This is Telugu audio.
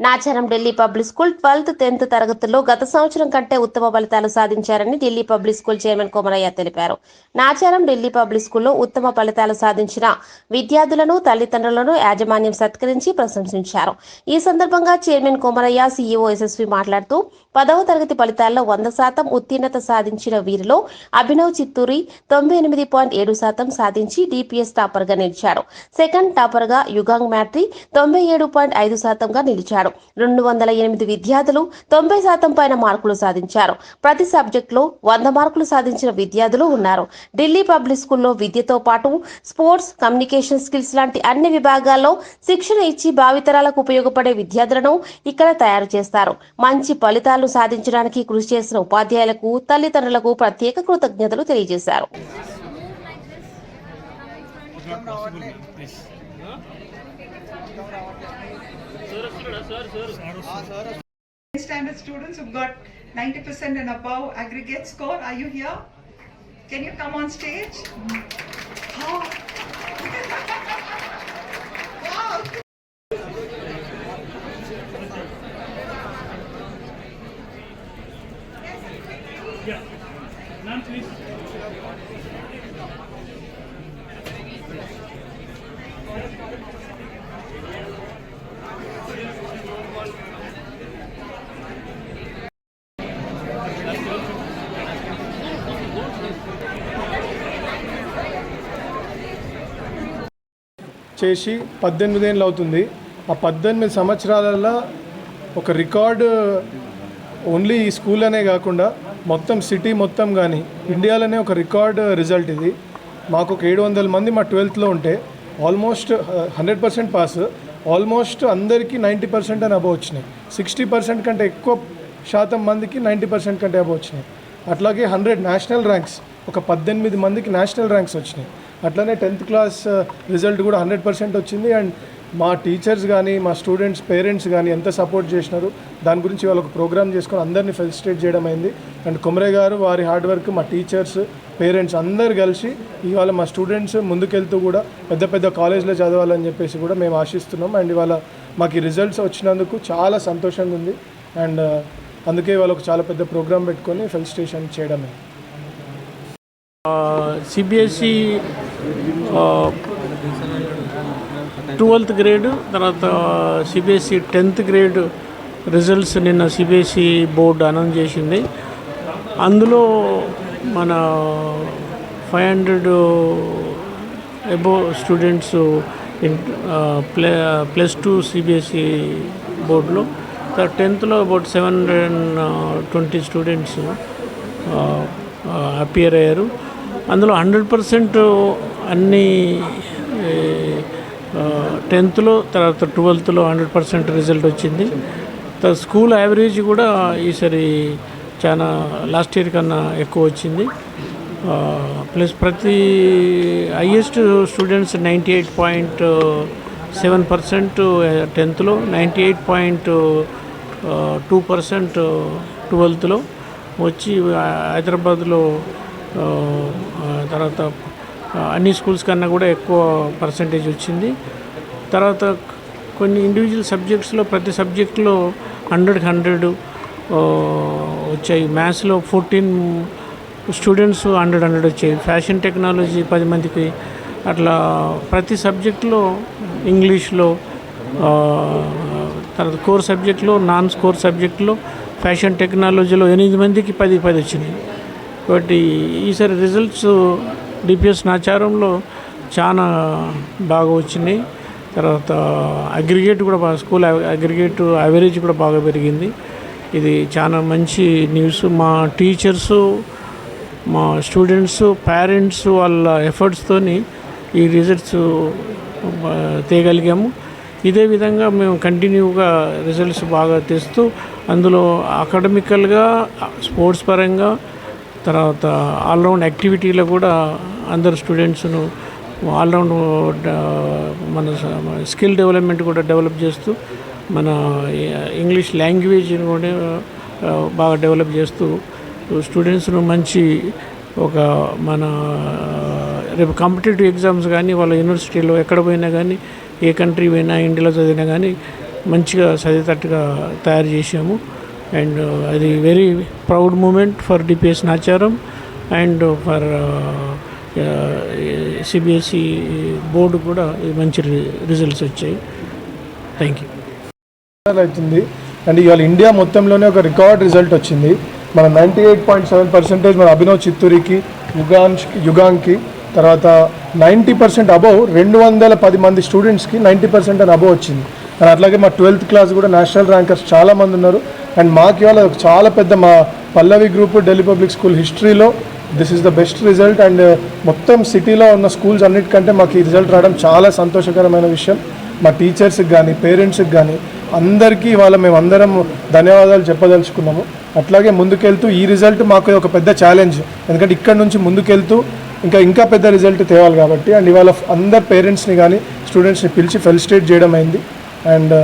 Nacharam Delhi public school twelfth tenth తరగతుల్లో గత సంవత్సరం కంటే ఉత్తమ ఫలితాలు సాధించారని Delhi public school chairman Komaraiah తెలిపారు. నాచారం ఢిల్లీ పబ్లిక్ స్కూల్లో ఉత్తమ ఫలితాలు సాధించిన విద్యార్థులను తల్లిదండ్రులను యాజమాన్యం సత్కరించి ప్రశంసించారు. ఈ సందర్భంగా చైర్మన్ కోమరయ్య సీఈఓ ఎస్ఎస్వి మాట్లాడుతూ పదవ తరగతి ఫలితాల్లో వంద శాతం ఉత్తీర్ణత సాధించిన వీరిలో అభినవ్ చిత్తూరి తొంభై ఎనిమిది పాయింట్ ఏడు శాతం సాధించి డిపిఎస్ టాపర్గా నిలిచారు. నిలిచాడు సెకండ్ టాపర్గా యుగాంగ్ మ్యాట్రీ తొంభై ఏడు పాయింట్ ఐదు శాతంగా నిలిచాడు రెండు వందల ఎనిమిది విద్యార్థులు తొంభై శాతం పైన మార్కులు సాధించారు. ప్రతి సబ్జెక్టులో వంద మార్కులు సాధించిన విద్యార్థులు ఉన్నారు. ఢిల్లీ పబ్లిక్ స్కూల్లో విద్యతో పాటు స్పోర్ట్స్ కమ్యూనికేషన్ స్కిల్స్ లాంటి అన్ని విభాగాల్లో శిక్షణ ఇచ్చి భావితరాలకు ఉపయోగపడే విద్యార్థులను ఇక్కడ తయారు చేస్తారు. మంచి ఫలితాలు సాధించడానికి కృషి చేసిన ఉపాధ్యాయులకు తల్లిదండ్రులకు ప్రత్యేక కృతజ్ఞతలు తెలియజేశారు. Standard students who've got 90% and above aggregate score. Are you here? Can you come on stage? Oh. wow. చేసి పద్దెనిమిది ఏళ్ళు అవుతుంది. ఆ పద్దెనిమిది సంవత్సరాలలో ఒక రికార్డు ఓన్లీ ఈ స్కూల్ అనే కాకుండా మొత్తం సిటీ మొత్తం కానీ ఇండియాలోనే ఒక రికార్డ్ రిజల్ట్ ఇది. మాకు ఒక ఏడు వందల మంది మా ట్వెల్త్లో ఉంటే almost hundred percent pass. Almost అందరికీ నైంటీ పర్సెంట్ అని అబవ్ వచ్చినాయి. సిక్స్టీ పర్సెంట్ కంటే ఎక్కువ శాతం మందికి నైంటీ పర్సెంట్ కంటే అబవ్ వచ్చినాయి. అట్లాగే హండ్రెడ్ నేషనల్ ర్యాంక్స్ ఒక పద్దెనిమిది మందికి నేషనల్ ర్యాంక్స్ వచ్చినాయి. అట్లనే టెన్త్ క్లాస్ రిజల్ట్ కూడా హండ్రెడ్ పర్సెంట్ వచ్చింది. అండ్ మా టీచర్స్ కానీ మా స్టూడెంట్స్ పేరెంట్స్ కానీ ఎంత సపోర్ట్ చేసినారు దాని గురించి వాళ్ళు ఒక ప్రోగ్రామ్ చేసుకొని అందరినీ ఫెలిసిటేట్ చేయడం అయింది. అండ్ కుమరే గారు వారి హార్డ్ వర్క్ మా టీచర్స్ పేరెంట్స్ అందరు కలిసి ఇవాళ మా స్టూడెంట్స్ ముందుకెళ్తూ కూడా పెద్ద పెద్ద కాలేజ్లో చదవాలని చెప్పేసి కూడా మేము ఆశిస్తున్నాం. అండ్ ఇవాళ మాకు ఈ రిజల్ట్స్ వచ్చినందుకు చాలా సంతోషంగా ఉంది. అండ్ అందుకే వాళ్ళకు ఒక చాలా పెద్ద ప్రోగ్రామ్ పెట్టుకొని ఫెలిసిటేషన్ చేయడమే. సిబిఎస్ఈ ట్వెల్త్ గ్రేడ్ తర్వాత సిబిఎస్ఈ టెన్త్ గ్రేడ్ రిజల్ట్స్ నిన్న సిబిఎస్ఈ బోర్డు అనౌన్స్ చేసింది. అందులో మన ఫైవ్ హండ్రెడ్ అబో స్టూడెంట్స్ ప్లే ప్లస్ టూ సిబిఎస్ఈ బోర్డులో టెన్త్లో about seven hundred and twenty students appear అయ్యారు. అందులో హండ్రెడ్ పర్సెంట్ అన్ని టెన్త్లో తర్వాత ట్వెల్త్లో హండ్రెడ్ పర్సెంట్ రిజల్ట్ వచ్చింది. తర్వాత స్కూల్ యావరేజ్ కూడా ఈసారి చాలా లాస్ట్ ఇయర్ కన్నా ఎక్కువ వచ్చింది. ప్లస్ ప్రతి highest students ninety eight point seven percent టెన్త్లో ninety eight point two percent ట్వెల్త్లో వచ్చి హైదరాబాద్లో తర్వాత అన్ని స్కూల్స్ కన్నా కూడా ఎక్కువ పర్సంటేజ్ వచ్చింది. తర్వాత కొన్ని ఇండివిజువల్ సబ్జెక్ట్స్లో ప్రతి సబ్జెక్ట్లో హండ్రెడ్ హండ్రెడ్ వచ్చాయి. మ్యాథ్స్లో ఫోర్టీన్ స్టూడెంట్స్ హండ్రెడ్ హండ్రెడ్ వచ్చాయి. ఫ్యాషన్ టెక్నాలజీ పది మందికి అట్లా ప్రతి సబ్జెక్టులో ఇంగ్లీష్లో తర్వాత కోర్ సబ్జెక్టులో నాన్ స్కోర్ సబ్జెక్టులో ఫ్యాషన్ టెక్నాలజీలో ఎనిమిది మందికి పది పది వచ్చినాయి. కాబట్టి ఈసారి రిజల్ట్స్ డిపిఎస్ నాచారంలో చాలా బాగా వచ్చినాయి తర్వాత అగ్రిగేట్ కూడా బాగా స్కూల్ అగ్రిగేట్ యావరేజ్ కూడా బాగా పెరిగింది. ఇది చాలా మంచి న్యూస్ మా టీచర్స్ మా స్టూడెంట్స్ పేరెంట్స్ వాళ్ళ ఎఫర్ట్స్తోని ఈ రిజల్ట్స్ తీయగలిగాము ఇదే విధంగా మేము కంటిన్యూగా రిజల్ట్స్ బాగా తెస్తూ అందులో అకాడమికల్గా స్పోర్ట్స్ పరంగా తర్వాత ఆల్రౌండ్ యాక్టివిటీలో కూడా అందరు స్టూడెంట్స్ను ఆల్రౌండ్ మన స్కిల్ డెవలప్మెంట్ కూడా డెవలప్ చేస్తూ మన ఇంగ్లీష్ లాంగ్వేజ్ని కూడా బాగా డెవలప్ చేస్తూ స్టూడెంట్స్ను మంచి ఒక మన రేపు కాంపిటేటివ్ ఎగ్జామ్స్ కానీ వాళ్ళ యూనివర్సిటీలో ఎక్కడ పోయినా కానీ ఏ కంట్రీ పోయినా ఇండియాలో చదివినా కానీ మంచిగా చదివేటట్టుగా తయారు చేసాము అండ్ అది very proud moment for DPS Nacharam and for CBSE board కూడా మంచి రిజల్ట్స్ వచ్చాయి. Thank you. అవుతుంది అండ్ ఇవాళ ఇండియా మొత్తంలోనే ఒక రికార్డ్ రిజల్ట్ వచ్చింది. మన ninety eight point seven percentage మన అభినవ్ చిత్తూరికి యుగాంష్ యుగాంగ్కి తర్వాత నైంటీ పర్సెంట్ అబవ్ రెండు వందల పది మంది స్టూడెంట్స్కి నైంటీ పర్సెంట్ అని అబవ్ వచ్చింది. అండ్ అట్లాగే మా ట్వెల్త్ క్లాస్ కూడా నేషనల్ ర్యాంకర్స్ చాలామంది ఉన్నారు. అండ్ మాకు ఇవాళ చాలా పెద్ద మా Pallavi group Delhi public school హిస్టరీలో this is the best result and మొత్తం సిటీలో ఉన్న స్కూల్స్ అన్నిటికంటే మాకు ఈ రిజల్ట్ రావడం చాలా సంతోషకరమైన విషయం. మా టీచర్స్కి కానీ పేరెంట్స్కి కానీ అందరికీ ఇవాళ మేము అందరం ధన్యవాదాలు చెప్పదలుచుకున్నాము. అట్లాగే ముందుకెళ్తూ ఈ రిజల్ట్ మాకు ఒక పెద్ద ఛాలెంజ్ ఎందుకంటే ఇక్కడ నుంచి ముందుకెళ్తూ ఇంకా ఇంకా పెద్ద రిజల్ట్ తేవాలి కాబట్టి అండ్ ఇవాళ అందరు పేరెంట్స్ని కానీ స్టూడెంట్స్ని పిలిచి ఫెలిసిటేట్ చేయడం అయింది. అండ్